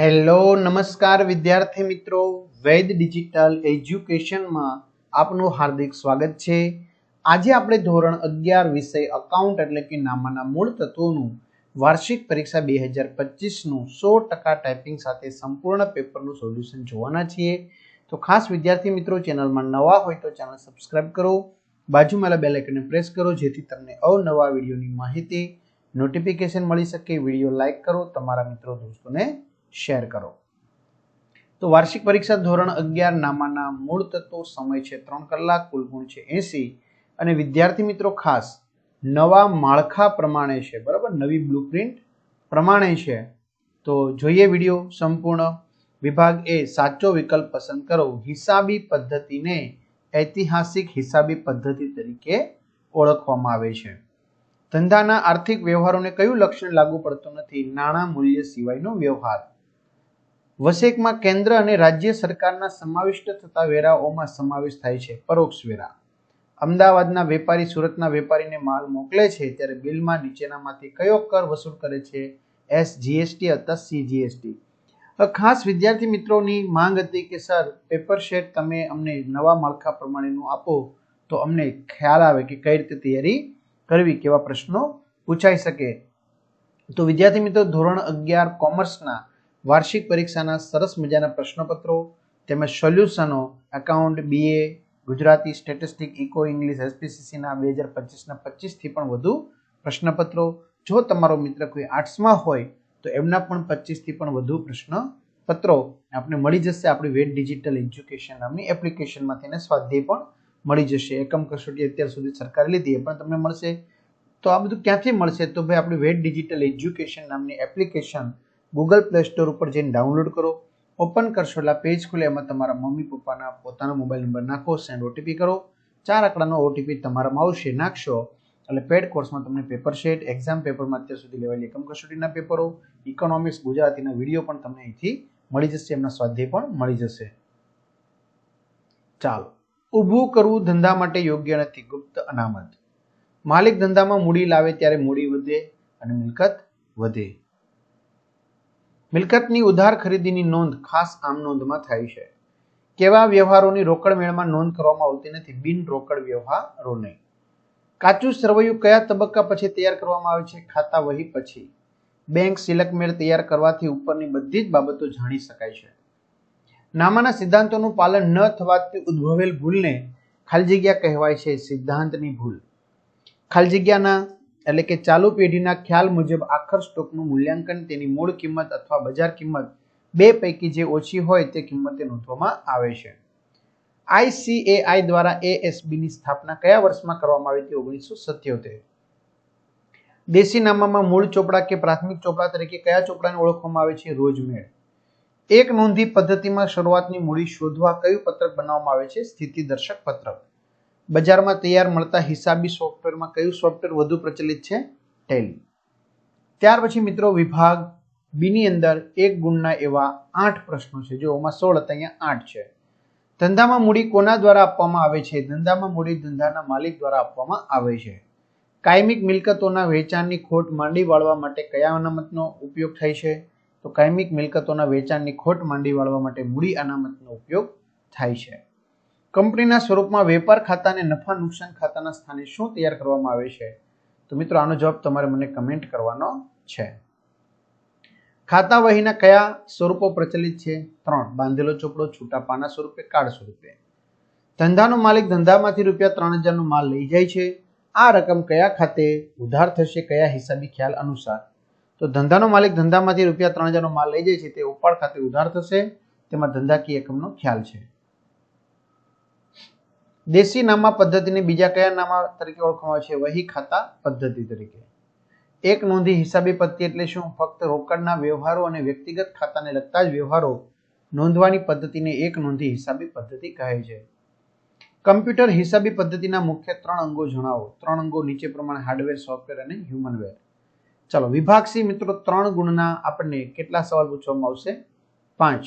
Hello, નમસ્કાર વિદ્યાર્થી મિત્રો. વૈદ ડિજિટલ એજ્યુકેશનમાં આપનું હાર્દિક સ્વાગત છે. આજે આપણે ધોરણ અગિયાર વિષય અકાઉન્ટ એટલે કે નામાના મૂળ તત્વોનું વાર્ષિક પરીક્ષા બે હજાર પચીસનું સો ટકા ટાઈપિંગ સાથે સંપૂર્ણ પેપરનું સોલ્યુશન જોવાના છીએ. તો ખાસ વિદ્યાર્થી મિત્રો, ચેનલમાં નવા હોય તો ચેનલ સબસ્ક્રાઇબ કરો. બાજુમાં બેલ આઇકનને પ્રેસ કરો, જેથી તમને અવનવા વિડીયોની માહિતી નોટિફિકેશન મળી શકે. વીડિયો લાઇક કરો, તમારા મિત્રો, દોસ્તોને શેર કરો. તો વાર્ષિક પરીક્ષા ધોરણ અગિયાર નામાના મૂળ તત્વો, સમય છે ત્રણ કલાક, કુલ ગુણ છે એસી. અને વિદ્યાર્થી મિત્રો ખાસ, નવા માળખા પ્રમાણે છે, બરાબર? નવી બ્લુપ્રિન્ટ પ્રમાણે છે. તો જોઈએ વીડિયો સંપૂર્ણ. વિભાગ એ, સાચો વિકલ્પ પસંદ કરો. હિસાબી પદ્ધતિને ઐતિહાસિક હિસાબી પદ્ધતિ તરીકે ઓળખવામાં આવે છે. ધંધાના આર્થિક વ્યવહારોને કયું લક્ષણ લાગુ પડતું નથી? નાણાં મૂલ્ય સિવાયનો વ્યવહાર. વસેકમાં કેન્દ્ર અને રાજ્ય સરકારના સમાવિષ્ટ થતા વેરાઓમાં સમાવેશ થાય છે, પરોક્ષ વેરા. અમદાવાદના વેપારી સુરતના વેપારીને માલ મોકલે છે ત્યારે બિલમાં નીચેનામાંથી કયો કર વસૂલ કરે છે? એસ, જીએસટી, અથવા સી, જીએસટી. ખાસ વિદ્યાર્થી મિત્રોની માંગ હતી કે, સર, પેપર શેટ તમે અમને નવા માળખા પ્રમાણેનું આપો, તો અમને ખ્યાલ આવે કે કઈ રીતે તૈયારી કરવી, કેવા પ્રશ્નો પૂછાઈ શકે. તો વિદ્યાર્થી મિત્રો, ધોરણ અગિયાર કોમર્સના વાર્ષિક પરીક્ષાના સરસ મજાના પ્રશ્નપત્રો તેમજ સોલ્યુશનો account BA Gujarati statistic, eco, English એસપીસીસીના બે હજાર પચીસના પચીસથી પણ વધુ પ્રશ્નપત્રો. જો તમારો મિત્ર કોઈ આર્ટ્સમાં હોય, તો એમના પણ પચીસથી પણ વધુ પ્રશ્નપત્રો આપણે મળી જશે. આપણી વેટ ડિજિટલ એજ્યુકેશન નામની એપ્લિકેશનમાંથી અને સ્વાધ્યાય પણ મળી જશે. એકમ કસોટી અત્યાર સુધી સરકારે લીધી, એ પણ તમને મળશે. તો આ બધું ક્યાંથી મળશે? તો ભાઈ, આપણી વેટ ડિજિટલ એજ્યુકેશન નામની એપ્લિકેશન ગૂગલ પ્લે સ્ટોર ઉપર જઈને ડાઉનલોડ કરો. ઓપન કરશો એટલે પેજ ખુલે, એમાં તમારા મમ્મી, પપ્પાના પોતાનો મોબાઈલ નંબર નાખો સેન્ડ ઓટીપી કરો. ચાર આંકડાનો ઓટીપી તમારામાં આવશે, નાખશો. એટલે પેડ કોર્સમાં તમને પેપર શેટ એક્ઝામ પેપરમાં અત્યાર સુધી લેવાયેલી એકમ કસોટીના પેપરો ઇકોનોમિક્સ ગુજરાતીના વીડિયો પણ તમને અહીંથી મળી જશે, એમના સ્વાધ્યાય પણ મળી જશે. ચાલો. ઊભું કરવું ધંધા માટે યોગ્ય નથી, ગુપ્ત અનામત. માલિક ધંધામાં મૂડી લાવે ત્યારે મૂડી વધે અને મિલકત વધે. મિલકતની ઉધાર ખરીદીની નોંધ ખાસ આમ નોંધમાં થાય છે. કેવા વ્યવહારોની રોકડ મેળમાં નોંધ કરવામાં આવતી નથી, બિન રોકડ વ્યવહારોને કાચું સરવૈયું કયા તબક્કા પછી તૈયાર કરવામાં આવે છે, ખાતા વહી પછી. બેંક સિલક મેળ તૈયાર કરવાથી ઉપરની બધી જ બાબતો જાણી શકાય છે. નામાના સિદ્ધાંતોનું પાલન ન થવાથી ઉદ્ભવેલ ભૂલને ખાલી જગ્યા કહેવાય છે સિદ્ધાંતની ભૂલ. ખાલી જગ્યાના એટલે કે ચાલુ પેઢીના ખ્યાલ મુજબ આખર સ્ટોકનું મૂલ્યાંકન તેની મૂળ કિંમત અથવા બજાર કિંમત બે પૈકી જે ઓછી હોય તે કિંમતે નોંધવામાં આવે છે. આઈસીએઆઈ દ્વારા એએસબીની સ્થાપના કયા વર્ષમાં કરવામાં આવી હતી? ઓગણીસો સત્યોતેર. દેશી નામામાં મૂળ ચોપડા કે પ્રાથમિક ચોપડા તરીકે કયા ચોપડાને ઓળખવામાં આવે છે? રોજમેળ. એક નોંધી પદ્ધતિમાં શરૂઆતની મૂડી શોધવા કયું પત્રક બનાવવામાં આવે છે? સ્થિતિ દર્શક પત્રક. બજારમાં તૈયાર મળતા હિસાબી સોફ્ટવેરમાં કયું સોફ્ટવેર વધુ પ્રચલિત છે? ટેલી ત્યાર પછી મિત્રો વિભાગ, બીની અંદર એક ગુણના એવા આઠ પ્રશ્નો છે. જો એમાં સોળ હતા, અહીંયા આઠ છે. ધંધામાં મૂડી કોના દ્વારા આપવામાં આવે છે? ધંધામાં મૂડી ધંધાના માલિક દ્વારા આપવામાં આવે છે. કાયમિક મિલકતોના વેચાણની ખોટ માંડી વાળવા માટે કયા અનામતનો ઉપયોગ થાય છે? તો કાયમિક મિલકતોના વેચાણની ખોટ માંડી વાળવા માટે મૂડી અનામતનો ઉપયોગ થાય છે. કંપનીના સ્વરૂપમાં વેપાર ખાતા અને નફા નુકસાન ખાતાના સ્થાને શું તૈયાર કરવામાં આવે છે? તો મિત્રો, આનો જવાબ તમારે મને કમેન્ટ કરવાનો છે. ખાતા વહીના કયા સ્વરૂપો પ્રચલિત છે? ત્રણ. બાંધેલો ચોપડો, છૂટા પાના સ્વરૂપે કાર્ડ સ્વરૂપે. ધંધાનો માલિક ધંધામાંથી રૂપિયા ત્રણ હજારનો માલ લઈ જાય છે. આ રકમ કયા ખાતે ઉધાર થશે કયા હિસાબી ખ્યાલ અનુસાર? તો ધંધાનો માલિક ધંધામાંથી રૂપિયા ત્રણ હજારનો માલ લઈ જાય છે, તે ઉપાડ ખાતે ઉધાર થશે. તેમાં ધંધાકીય એકમનો ખ્યાલ છે. દેશી નામા પદ્ધતિને બીજા કયા નામા તરીકે ઓળખવામાં આવે છે? વહી ખાતા પદ્ધતિ તરીકે. એક નોંધી હિસાબી પદ્ધતિ એટલે શું? ફક્ત રોકડના વ્યવહારો અને વ્યક્તિગત ખાતાને લગતા જ વ્યવહારો નોંધવાની પદ્ધતિને એક નોંધી હિસાબી પદ્ધતિ કહે છે. કમ્પ્યુટર હિસાબી પદ્ધતિના મુખ્ય ત્રણ અંગો જણાવો. ત્રણ અંગો નીચે પ્રમાણે હાર્ડવેર, સોફ્ટવેર અને હ્યુમનવેર. ચાલો વિભાગ સી મિત્રો, ત્રણ ગુણના આપણને કેટલા સવાલ પૂછવામાં આવશે? પાંચ.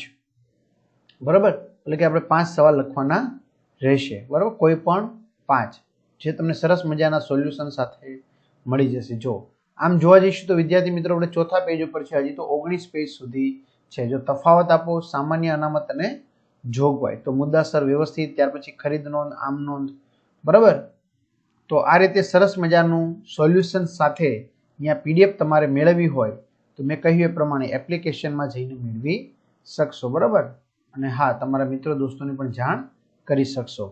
બરાબર? એટલે કે આપણે પાંચ સવાલ લખવાના રહેશે. બરાબર? કોઈ પણ પાંચ. જે તમને સરસ મજાના સોલ્યુશન સાથે મળી જશે. જો, આમ જોવા જઈશું તો વિદ્યાર્થી મિત્રો, આપણે ચોથા પેજ ઉપર છે. હજી તો ઓગણીસ પેજ સુધી છે. જો તફાવત આપો, સામાન્ય અનામત અને જોગવાઈ તો મુદ્દાસર વ્યવસ્થિત, ત્યાર પછી ખરીદ નોંધ, આમ નોંધ. બરાબર? તો આ રીતે સરસ મજાનું સોલ્યુશન સાથે અહીંયા પીડીએફ તમારે મેળવવી હોય, તો મેં કહ્યું એ પ્રમાણે એપ્લિકેશનમાં જઈને મેળવી શકશો. બરાબર? અને હા, તમારા મિત્રો, દોસ્તોને પણ જાણ કરી શકશો.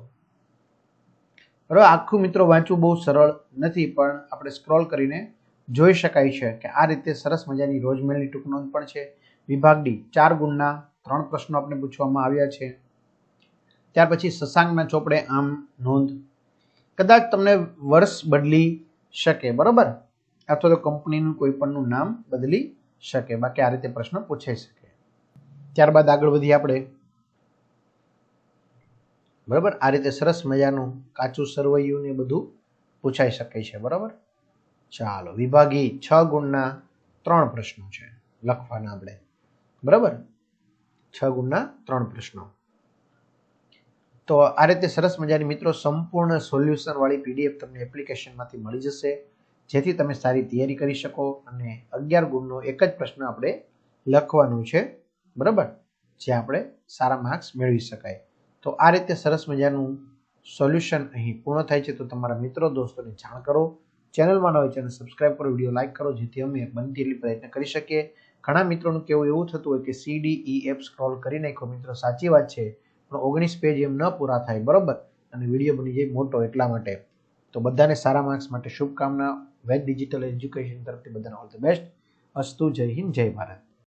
બરાબર આખું મિત્રો વાંચવું બહુ સરળ નથી, પણ આપણે સ્ક્રોલ કરીને જોઈ શકાય છે કે આ રીતે સરસ મજાની રોજમેલની ટૂંક નોંધ પણ છે. વિભાગ ડી, ચાર ગુણના ત્રણ પ્રશ્નો આપણે પૂછવામાં આવ્યા છે. ત્યાર પછી શશાંકના ચોપડે આમ નોંધ. કદાચ તમને વર્ષ બદલી શકે, બરાબર? અથવા તો કંપનીનું કોઈ પણનું નામ બદલી શકે, બાકી આ રીતે પ્રશ્ન પૂછાઈ શકે. ત્યારબાદ આગળ વધીએ આપણે. બરાબર? આ રીતે સરસ મજાનું કાચું સરવૈયું ને બધું પૂછાઈ શકે છે, બરાબર? ચાલો, વિભાગી છ ગુણના ત્રણ પ્રશ્નો છે, લખવાના આપણે. બરાબર? છ ગુણના ત્રણ પ્રશ્નો. તો આ રીતે સરસ મજાની મિત્રો સંપૂર્ણ સોલ્યુશન વાળી પીડીએફ તમને એપ્લિકેશનમાંથી મળી જશે, જેથી તમે સારી તૈયારી કરી શકો અને અગિયાર ગુણનો એક જ પ્રશ્ન આપણે લખવાનું છે, બરાબર? જે આપણે સારા માર્ક્સ મેળવી શકાય. તો આ રીતે સરસ મજાનું સોલ્યુશન અહીં પૂર્ણ થાય છે. તો તમારા મિત્રો, દોસ્તોને જાણ કરો. ચેનલમાં ન હોય ચેનલ સબસ્ક્રાઇબ કરો, વીડિયો લાઇક કરો, જેથી અમે બનતી એટલી પ્રયત્ન કરી શકીએ. ઘણા મિત્રોનું કેવું એવું થતું હોય કે સીડી ઈ એપ સ્ક્રોલ કરી નાખો મિત્રો, સાચી વાત છે, પણ ઓગણીસ પેજ એમ ન પૂરા થાય, બરોબર? અને વીડિયો બની જાય મોટો એટલા માટે. તો બધાને સારા માર્ક્સ માટે શુભકામના. વેદ ડિજિટલ એજ્યુકેશન તરફથી બધાને ઓલ ધ બેસ્ટ. અસ્તુ, જય હિન્દ, જય ભારત.